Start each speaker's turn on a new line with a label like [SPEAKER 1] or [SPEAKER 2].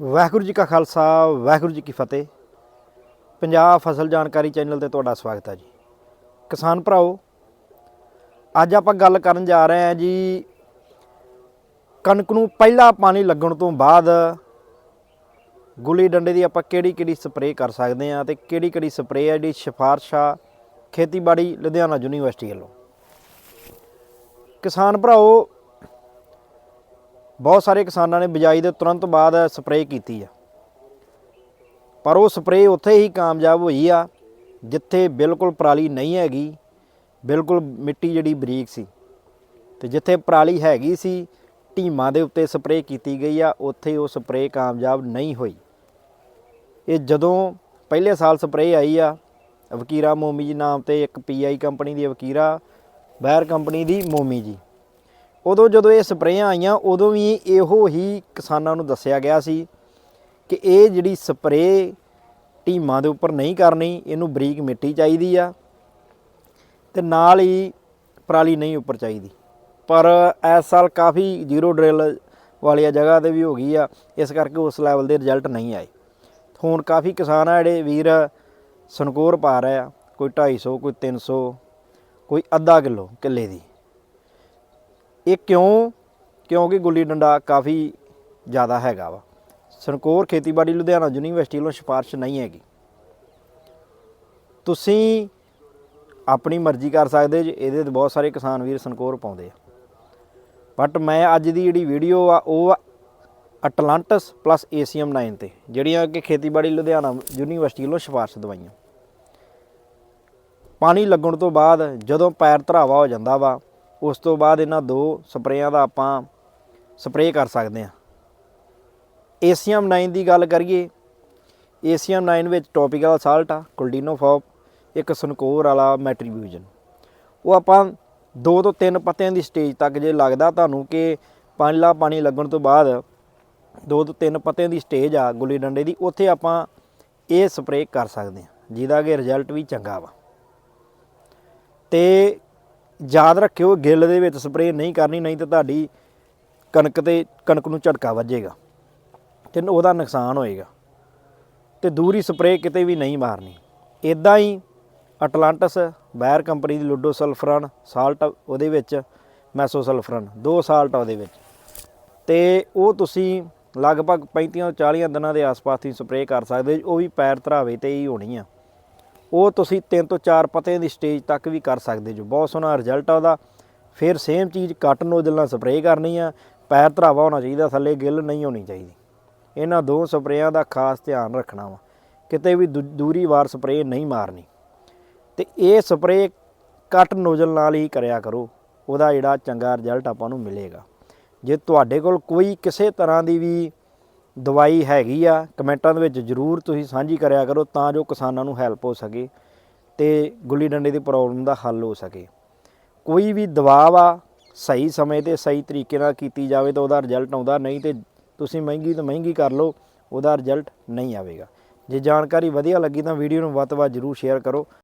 [SPEAKER 1] ਵਾਹਿਗੁਰੂ ਜੀ ਕਾ ਖਾਲਸਾ, ਵਾਹਿਗੁਰੂ ਜੀ ਕੀ ਫਤਿਹ। ਪੰਜਾਬ ਫਸਲ ਜਾਣਕਾਰੀ ਚੈਨਲ ਤੇ ਤੁਹਾਡਾ ਸਵਾਗਤ ਹੈ ਜੀ। ਕਿਸਾਨ ਭਰਾਓ, ਅੱਜ ਆਪਾਂ ਗੱਲ ਕਰਨ ਜਾ ਰਹੇ ਹਾਂ ਜੀ, ਕਣਕ ਨੂੰ ਪਹਿਲਾ ਪਾਣੀ ਲੱਗਣ ਤੋਂ ਬਾਅਦ ਗੁੱਲੀ ਡੰਡੇ ਦੀ ਆਪਾਂ ਕਿਹੜੀ ਕਿਹੜੀ ਸਪਰੇਅ ਕਰ ਸਕਦੇ ਹਾਂ ਤੇ ਕਿਹੜੀ ਕਿਹੜੀ ਸਪਰੇਅ ਹੈ ਜਿਹੜੀ ਸਿਫਾਰਿਸ਼ ਆ ਖੇਤੀਬਾੜੀ ਲੁਧਿਆਣਾ ਯੂਨੀਵਰਸਿਟੀ ਵੱਲੋਂ। ਕਿਸਾਨ ਭਰਾਓ ਬਹੁਤ ਸਾਰੇ ਕਿਸਾਨਾਂ ਨੇ ਬਿਜਾਈ ਦੇ ਤੁਰੰਤ ਬਾਅਦ ਸਪਰੇਅ ਕੀਤੀ ਆ। ਪਰ ਉਹ ਸਪਰੇਅ ਉੱਥੇ ਹੀ ਕਾਮਯਾਬ ਹੋਈ ਆ, ਜਿੱਥੇ ਬਿਲਕੁਲ ਪਰਾਲੀ ਨਹੀਂ ਹੈਗੀ, ਬਿਲਕੁਲ ਮਿੱਟੀ ਜਿਹੜੀ ਬਰੀਕ ਸੀ। ਤੇ ਜਿੱਥੇ ਪਰਾਲੀ ਹੈਗੀ ਸੀ, ਢੀਮਾਂ ਦੇ ਉੱਤੇ ਸਪਰੇਅ ਕੀਤੀ ਗਈ ਆ, ਉੱਥੇ ਉਹ ਸਪਰੇਅ ਕਾਮਯਾਬ ਨਹੀਂ ਹੋਈ। ਇਹ ਜਦੋਂ ਪਹਿਲੇ ਸਾਲ ਸਪਰੇਅ ਆਈ ਆ, ਵਕੀਰਾ ਮੋਮੀ ਜੀ ਨਾਮ ਤੇ ਇੱਕ ਪੀਆਈ ਕੰਪਨੀ ਦੀ ਵਕੀਰਾ, ਬੈਰ ਕੰਪਨੀ ਦੀ ਮੋਮੀ ਜੀ। ਉਦੋਂ ਜਦੋਂ ਇਹ ਸਪਰੇਆਂ ਆਈਆਂ, ਉਦੋਂ ਵੀ ਇਹੋ ਹੀ ਕਿਸਾਨਾਂ ਨੂੰ ਦੱਸਿਆ ਗਿਆ ਸੀ ਕਿ ਇਹ ਜਿਹੜੀ ਸਪਰੇਅ ਢੀਮਾਂ ਦੇ ਉੱਪਰ ਨਹੀਂ ਕਰਨੀ, ਇਹਨੂੰ ਬਰੀਕ ਮਿੱਟੀ ਚਾਹੀਦੀ ਆ ਤੇ ਨਾਲ ਹੀ ਪਰਾਲੀ ਨਹੀਂ ਉੱਪਰ ਚਾਹੀਦੀ। ਪਰ ਇਸ ਸਾਲ ਕਾਫੀ ਜ਼ੀਰੋ ਡਰਿਲ ਵਾਲੀਆਂ ਜਗ੍ਹਾ ਤੇ ਵੀ ਹੋ ਗਈ ਆ, ਇਸ ਕਰਕੇ ਉਸ ਲੈਵਲ ਦੇ ਰਿਜ਼ਲਟ ਨਹੀਂ ਆਏ। ਹੁਣ ਕਾਫੀ ਕਿਸਾਨ ਆ ਜਿਹੜੇ, ਵੀਰ ਸਨਕੋਰ ਪਾ ਰਹੇ ਆ, ਕੋਈ 250 ਕੋਈ 300 ਕੋਈ ਅੱਧਾ ਕਿਲੋ ਕਿੱਲੇ ਦੀ। ਇਹ ਕਿਉਂ? ਕਿਉਂਕਿ ਗੁੱਲੀ ਡੰਡਾ ਕਾਫੀ ਜ਼ਿਆਦਾ ਹੈਗਾ ਵਾ। ਸਨਕੋਰ ਖੇਤੀਬਾੜੀ ਲੁਧਿਆਣਾ ਯੂਨੀਵਰਸਿਟੀ ਵੱਲੋਂ ਸਿਫਾਰਿਸ਼ ਨਹੀਂ ਹੈਗੀ। ਤੁਸੀਂ ਆਪਣੀ ਮਰਜ਼ੀ ਕਰ ਸਕਦੇ ਜੇ, ਇਹਦੇ ਤੇ ਬਹੁਤ ਸਾਰੇ ਕਿਸਾਨ ਵੀਰ ਸਨਕੋਰ ਪਾਉਂਦੇ ਆ। ਬਟ ਮੈਂ ਅੱਜ ਦੀ ਜਿਹੜੀ ਵੀਡੀਓ ਆ, ਉਹ ਅਟਲਾਂਟਸ ਪਲੱਸ ਏਸੀਐਮ 9 ਤੇ, ਜਿਹੜੀਆਂ ਕਿ ਖੇਤੀਬਾੜੀ ਲੁਧਿਆਣਾ ਯੂਨੀਵਰਸਿਟੀ ਵੱਲੋਂ ਸਿਫਾਰਿਸ਼ ਦਵਾਈਆਂ। ਪਾਣੀ ਲੱਗਣ ਤੋਂ ਬਾਅਦ ਜਦੋਂ ਪੈਰ ਧਰਾਵਾ ਹੋ ਜਾਂਦਾ ਵਾ ਉਸ ਤੋਂ ਬਾਅਦ ਇਹਨਾਂ ਦੋ ਸਪਰੇਆਂ ਦਾ ਆਪਾਂ ਸਪਰੇਅ ਕਰ ਸਕਦੇ ਹਾਂ। ਏਸੀਅਮ 9 ਦੀ ਗੱਲ ਕਰੀਏ, ਏਸੀਅਮ 9 ਵਿੱਚ ਟੌਪੀਕਲ ਸਾਲਟ ਆ ਕੁਲਡੀਨੋਫੋਪ ਇੱਕ ਸਨਕੋਰ ਵਾਲਾ ਮੈਟਰੀਬਿਊਜਨ। ਉਹ ਆਪਾਂ ਦੋ ਤੋਂ ਤਿੰਨ ਪੱਤਿਆਂ ਦੀ ਸਟੇਜ ਤੱਕ ਜੇ ਲੱਗਦਾ ਤੁਹਾਨੂੰ ਕਿ ਪਹਿਲਾ ਪਾਣੀ ਲੱਗਣ ਤੋਂ ਬਾਅਦ ਦੋ ਤੋਂ ਤਿੰਨ ਪੱਤਿਆਂ ਦੀ ਸਟੇਜ ਆ ਗੁੱਲੀ ਡੰਡੇ ਦੀ, ਉੱਥੇ ਆਪਾਂ ਇਹ ਸਪਰੇਅ ਕਰ ਸਕਦੇ ਹਾਂ। ਜਿਹਦਾ ਕਿ ਰਿਜ਼ਲਟ ਵੀ ਚੰਗਾ ਵਾ। ਤੇ ਯਾਦ ਰੱਖਿਓ, ਗਿੱਲ ਦੇ ਵਿੱਚ ਸਪਰੇਅ ਨਹੀਂ ਕਰਨੀ, ਨਹੀਂ ਤਾਂ ਤੁਹਾਡੀ ਕਣਕ ਤੇ ਕਣਕ ਨੂੰ ਝਟਕਾ ਵੱਜੇਗਾ ਤੇ ਉਹਦਾ ਨੁਕਸਾਨ ਹੋਏਗਾ। ਤੇ ਦੂਰੀ ਸਪਰੇਅ ਕਿਤੇ ਵੀ ਨਹੀਂ ਮਾਰਨੀ। ਇਦਾਂ ਹੀ ਅਟਲਾਂਟਸ ਬੈਰ ਕੰਪਨੀ ਦੀ ਲੁੱਡੋ ਸਲਫਰਨ ਸਾਲਟ ਉਹਦੇ ਵਿੱਚ ਮੈਸੋ ਸਲਫਰਨ ਦੋ ਸਾਲਟ ਉਹਦੇ ਵਿੱਚ। ਤੇ ਉਹ ਤੁਸੀਂ ਲਗਭਗ 35 ਤੋਂ 40 ਦਿਨਾਂ ਦੇ ਆਸ-ਪਾਸ ਹੀ ਸਪਰੇਅ ਕਰ ਸਕਦੇ ਜੀ। ਉਹ ਵੀ ਪੈਰ ਧਰਾਵੇ ਤੇ ਹੀ ਹੋਣੀ ਆ। ਉਹ ਤੁਸੀਂ ਤਿੰਨ ਤੋਂ ਚਾਰ ਪੱਤੇ ਦੀ ਸਟੇਜ ਤੱਕ ਵੀ ਕਰ ਸਕਦੇ ਜੋ। ਬਹੁਤ ਸੋਹਣਾ ਰਿਜ਼ਲਟ ਆ ਉਹਦਾ। ਫਿਰ ਸੇਮ ਚੀਜ਼ ਕੱਟ ਨੋਜ਼ਲ ਨਾਲ ਸਪਰੇਅ ਕਰਨੀ ਆ। ਪੈਰ ਧਰਾਵਾ ਹੋਣਾ ਚਾਹੀਦਾ, ਥੱਲੇ ਗਿੱਲ ਨਹੀਂ ਹੋਣੀ ਚਾਹੀਦੀ। ਇਹਨਾਂ ਦੋ ਸਪਰੇਆਂ ਦਾ ਖਾਸ ਧਿਆਨ ਰੱਖਣਾ ਵਾ। ਕਿਤੇ ਵੀ ਦੂ- ਦੂਰੀ ਵਾਰ ਸਪਰੇਅ ਨਹੀਂ ਮਾਰਨੀ। ਤੇ ਇਹ ਸਪਰੇਅ ਕੱਟ ਨੋਜ਼ਲ ਨਾਲ ਹੀ ਕਰਿਆ ਕਰੋ। ਉਹਦਾ ਜਿਹੜਾ ਚੰਗਾ ਰਿਜ਼ਲਟ ਆਪਾਂ ਨੂੰ ਮਿਲੇਗਾ। ਜੇ ਤੁਹਾਡੇ ਕੋਲ ਕੋਈ ਕਿਸੇ ਤਰ੍ਹਾਂ ਦੀ ਵੀ ਦਵਾਈ ਹੈਗੀ ਆ, ਕਮੈਂਟਾਂ ਦੇ ਵਿੱਚ ਜਰੂਰ ਤੁਸੀਂ ਸਾਂਝੀ ਕਰਿਆ ਕਰੋ ਤਾਂ ਜੋ ਕਿਸਾਨਾਂ ਨੂੰ ਹੈਲਪ ਹੋ ਸਕੇ ਤੇ ਗੁੱਲੀ ਡੰਡੇ ਦੀ ਪ੍ਰੋਬਲਮ ਦਾ ਹੱਲ ਹੋ ਸਕੇ। ਕੋਈ ਵੀ ਦਵਾ ਵਾ ਸਹੀ ਸਮੇਂ ਤੇ ਸਹੀ ਤਰੀਕੇ ਨਾਲ ਕੀਤੀ ਜਾਵੇ ਤਾਂ ਉਹਦਾ ਰਿਜ਼ਲਟ ਆਉਂਦਾ, ਨਹੀਂ ਤੇ ਤੁਸੀਂ ਮਹਿੰਗੀ ਤੋਂ ਮਹਿੰਗੀ ਕਰ ਲਓ, ਉਹਦਾ ਰਿਜ਼ਲਟ ਨਹੀਂ ਆਵੇਗਾ। ਜੇ ਜਾਣਕਾਰੀ ਵਧੀਆ ਲੱਗੀ ਤਾਂ ਵੀਡੀਓ ਨੂੰ ਵੱਧ ਤੋਂ ਵੱਧ ਜਰੂਰ ਸ਼ੇਅਰ ਕਰੋ।